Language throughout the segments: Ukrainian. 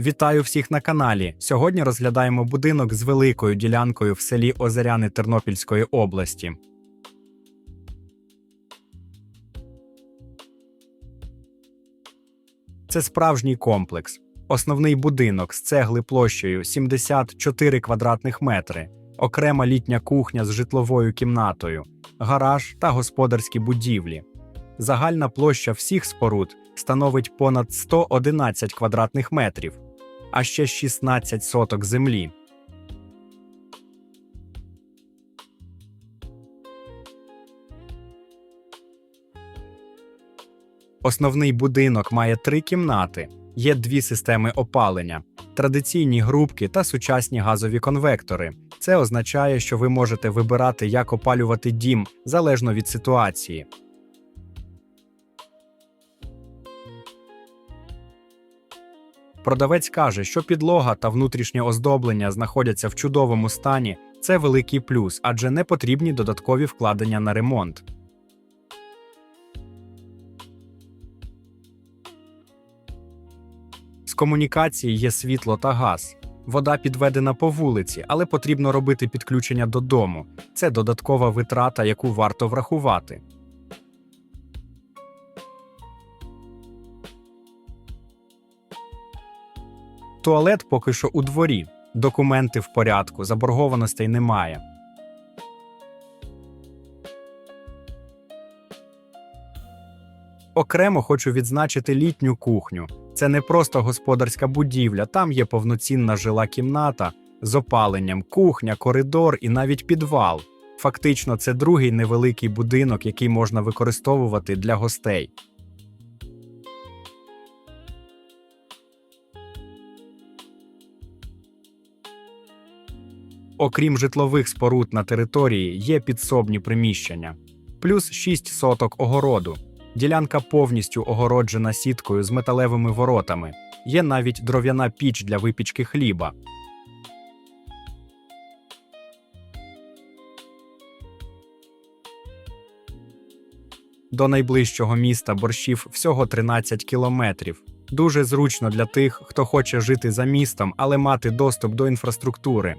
Вітаю всіх на каналі. Сьогодні розглядаємо будинок з великою ділянкою в селі Озеряни Тернопільської області. Це справжній комплекс. Основний будинок з цегли площею 74 квадратних метри, окрема літня кухня з житловою кімнатою, гараж та господарські будівлі. Загальна площа всіх споруд становить понад 111 квадратних метрів, а ще 16 соток землі. Основний будинок має три кімнати, є дві системи опалення, традиційні грубки та сучасні газові конвектори. Це означає, що ви можете вибирати, як опалювати дім залежно від ситуації. Продавець каже, що підлога та внутрішнє оздоблення знаходяться в чудовому стані. Це великий плюс, адже не потрібні додаткові вкладення на ремонт. З комунікації є світло та газ. Вода підведена по вулиці, але потрібно робити підключення додому. Це додаткова витрата, яку варто врахувати. Туалет поки що у дворі. Документи в порядку, заборгованостей немає. Окремо хочу відзначити літню кухню. Це не просто господарська будівля, там є повноцінна жила кімната з опаленням, кухня, коридор і навіть підвал. Фактично, це другий невеликий будинок, який можна використовувати для гостей. Окрім житлових споруд на території, є підсобні приміщення, плюс 6 соток огороду. Ділянка повністю огороджена сіткою з металевими воротами. Є навіть дров'яна піч для випічки хліба. До найближчого міста борщів всього 13 кілометрів. Дуже зручно для тих, хто хоче жити за містом, але мати доступ до інфраструктури.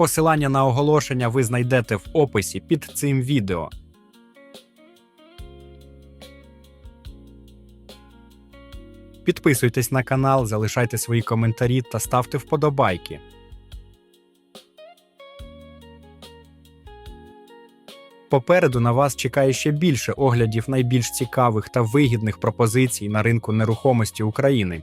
Посилання на оголошення ви знайдете в описі під цим відео. Підписуйтесь на канал, залишайте свої коментарі та ставте вподобайки. Попереду на вас чекає ще більше оглядів найбільш цікавих та вигідних пропозицій на ринку нерухомості України.